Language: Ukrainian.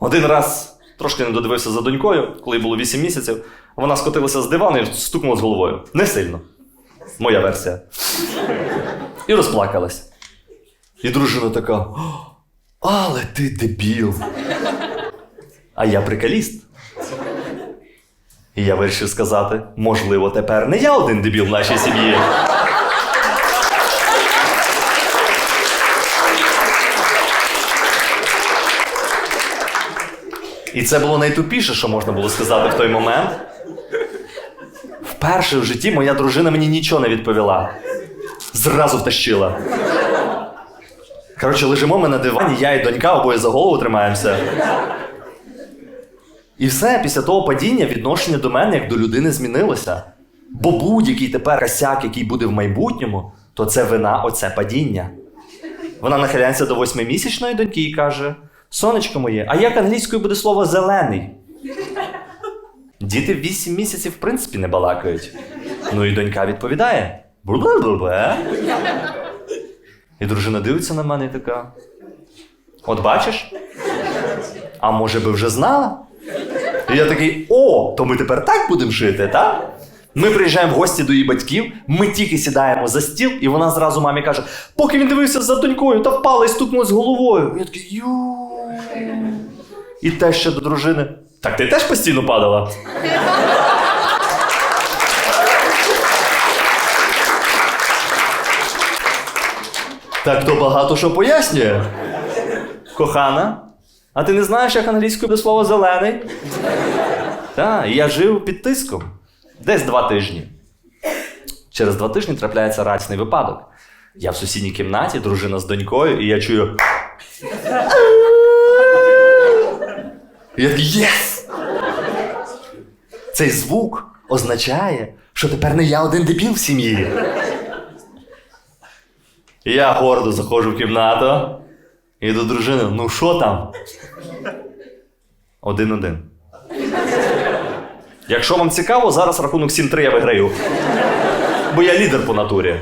Один раз трошки не додивився за донькою, коли їй було 8 місяців. Вона скотилася з дивану і стукнула з головою. Не сильно. Моя версія. І розплакалась. І дружина така: Але ти дебіл. А я приколіст. І я вирішив сказати: можливо, тепер не я один дебіл в нашій сім'ї. І це було найтупіше, що можна було сказати в той момент. Вперше в житті моя дружина мені нічого не відповіла. Зразу втащила. Коротше, лежимо ми на дивані, я і донька обоє за голову тримаємося. І все, після того падіння відношення до мене як до людини змінилося. Бо будь-який тепер косяк, який буде в майбутньому, то це вина оце падіння. Вона нахиляється до восьмимісячної доньки і каже: Сонечко моє, а як англійською буде слово зелений? Діти в 8 місяців, в принципі, не балакають. Ну і донька відповідає: «Бу-бу-бу-бе». І дружина дивиться на мене і така: От бачиш? А може би вже знала? І я такий: о, то ми тепер так будемо жити, так? Ми приїжджаємо в гості до її батьків, ми тільки сідаємо за стіл, і вона зразу мамі каже: поки він дивився за донькою, та впала і стукнулась головою. І я такий ю. І те ще до дружини. Так ти теж постійно падала? Так то багато що пояснює. Кохана, а ти не знаєш, як англійською буде слово зелений? Так, я жив під тиском. Десь два тижні. Через два тижні трапляється радісний випадок. Я в сусідній кімнаті, дружина з донькою, і я чую. І я такий єс! Цей звук означає, що тепер не я один дебіл в сім'ї. Я гордо заходжу в кімнату і до дружини: ну що там? Один-один. Якщо вам цікаво, зараз рахунок 7-3 я виграю. Бо я лідер по натурі.